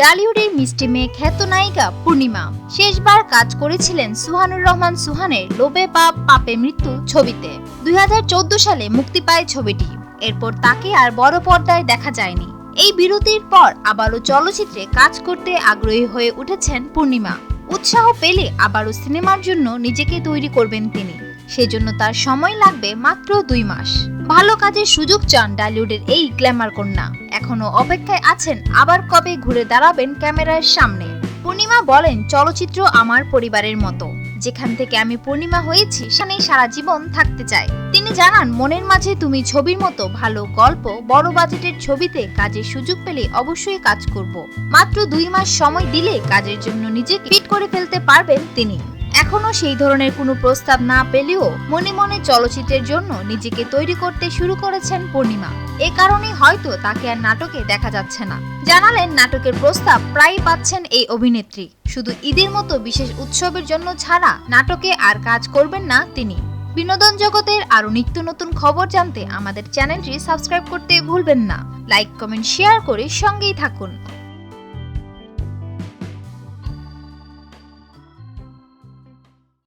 ডালিউডের মিষ্টি মেয়ে খ্যাত নায়িকা পূর্ণিমা। শেষবার কাজ করেছিলেন সুহানুর রহমান সুহানের লোবে পাপ, পাপে মৃত্যু ছবিতে। দুই হাজার চোদ্দ সালে মুক্তি পায় ছবিটি। এরপর তাকে আর বড় পর্দায় দেখা যায়নি। এই বিরতির পর আবারও চলচ্চিত্রে কাজ করতে আগ্রহী হয়ে উঠেছেন পূর্ণিমা। উৎসাহ পেলে আবারও সিনেমার জন্য নিজেকে তৈরি করবেন তিনি। সেজন্য তার সময় লাগবে মাত্র দুই মাস। ভালো কাজের সুযোগ চান ডালিউডের এই গ্ল্যামার কন্যা। এখনও অপেক্ষায় আছেন, আবার কবে ঘুরে দাঁড়াবেন ক্যামেরার সামনে? পূর্ণিমা বলেন, চলচ্চিত্র আমার পরিবারের মতো। যেখান থেকে আমি পূর্ণিমা হয়েছি, সেখানেই সারা জীবন থাকতে চাই। তিনি জানান, মনের মাঝে তুমি ছবির মতো ভালো গল্প, বড় বাজেটের ছবিতে কাজের সুযোগ পেলে অবশ্যই কাজ করব। মাত্র দুই মাস সময় দিলে কাজের জন্য নিজেকে ফিট করে ফেলতে পারবেন তিনি। এখনও সেই ধরনের কোনো প্রস্তাব না পেলেও মনে মনে চলচ্চিত্রের জন্য নিজেকে তৈরি করতে শুরু করেছেন পূর্ণিমা। এ কারণে হয়তো তাকে আর নাটকে দেখা যাচ্ছে না। জানালেন নাটকের প্রস্তাব প্রায়ই পাচ্ছেন এই অভিনেত্রী। শুধু ঈদের মতো বিশেষ উৎসবের জন্য ছাড়া নাটকে আর কাজ করবেন না তিনি। বিনোদন জগতের আরও নিত্য নতুন খবর জানতে আমাদের চ্যানেলটি সাবস্ক্রাইব করতে ভুলবেন না। লাইক, কমেন্ট, শেয়ার করে সঙ্গেই থাকুন।